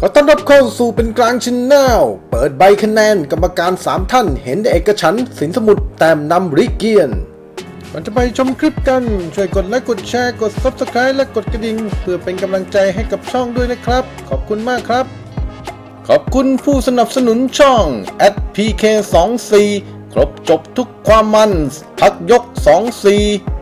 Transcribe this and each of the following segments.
ขอต้อนรับเข้าสู่เป็นกลางชินแนลเปิดใบคะแนนกรรมการ 3 ท่าน เห็นเอกฉันสินสมุทรแต้มนำริเกียนก่อนจะไปชมคลิปกัน ช่วยกดไลค์กดแชร์กด Subscribe และกดกระดิ่งเพื่อเป็นกำลังใจให้กับช่องด้วยนะครับ ขอบคุณมากครับ ขอบคุณผู้สนับสนุนช่อง @pk24 ครบจบทุกความมันพักยก 24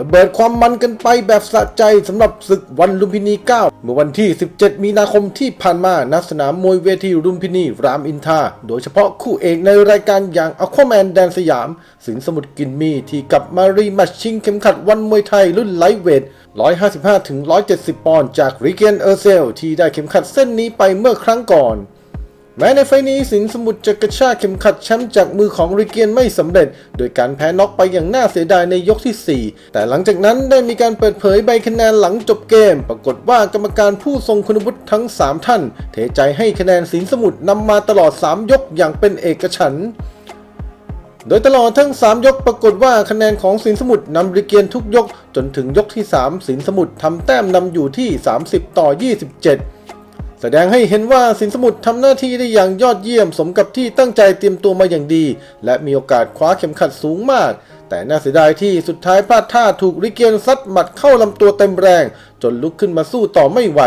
ระเบิดความมันกันไปแบบสะใจสำหรับศึกวันลุมพินี 9 เมื่อวันที่ 17 มีนาคมที่ผ่านมาณสนามมวยเวทีลุมพินี รามอินทราโดยเฉพาะคู่เอกในรายการอย่างอควาแมนแดนสยาม สินสมุทรกินมีที่กับมารีมตช์ชิงเข็มขัดวันมวยไทยรุ่นไลท์เวท 155-170 ปอนด์จากริเกนเออร์เซล ที่ได้เข็มขัดเส้นนี้ไปเมื่อครั้งก่อน แม้ในไฟล์นี้สินสมุทรจะกระชากเข็มขัดแชมป์จากมือของริเกียนไม่สำเร็จ โดยการแพ้น็อกไปอย่างน่าเสียดายในยกที่ 4 แต่หลังจากนั้นได้มีการเปิดเผยใบคะแนนหลังจบเกม ปรากฏว่ากรรมการผู้ทรงคุณวุฒิทั้ง 3 ท่าน เทใจให้คะแนนสินสมุทรนำมาตลอด 3 ยกอย่างเป็นเอกฉันท์โดยตลอดทั้ง 3 ยกปรากฏว่าคะแนนของสินสมุทรนำริเกียนทุกยก จนถึงยกที่ 3 สินสมุทรทำแต้มนำอยู่ที่ 30 ต่อ 27 แสดงให้เห็นว่าสินสมุทรทำหน้าที่ได้อย่างยอดเยี่ยมสมกับที่ตั้งใจเตรียมตัวมาอย่างดี และมีโอกาสคว้าเข็มขัดสูงมาก แต่น่าเสียดายที่สุดท้ายพลาดท่าถูกริเกียนซัดหมัดเข้าลำตัวเต็มแรง จนลุกขึ้นมาสู้ต่อไม่ไหว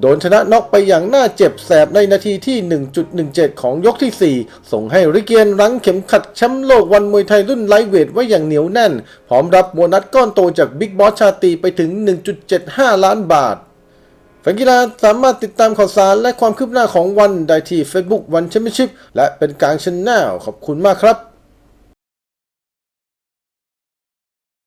โดนชนะน็อกไปอย่างน่าเจ็บแสบในนาทีที่ 1.17 ของยกที่ 4 ส่งให้ริเกียนรั้งเข็มขัดแชมป์โลกวันมวยไทยรุ่นไลท์เวทไว้อย่างเหนียวแน่น พร้อมรับโบนัสก้อนโตจากบิ๊กบอสชาตีไปถึง 1.75 ล้านบาท แฟนกีฬาสามารถติดตามข่าวสารและความคืบหน้าของวันได้ที่ Facebook วันแชมเปี้ยนชิพและเป็นกลางชแนลขอบคุณมากครับ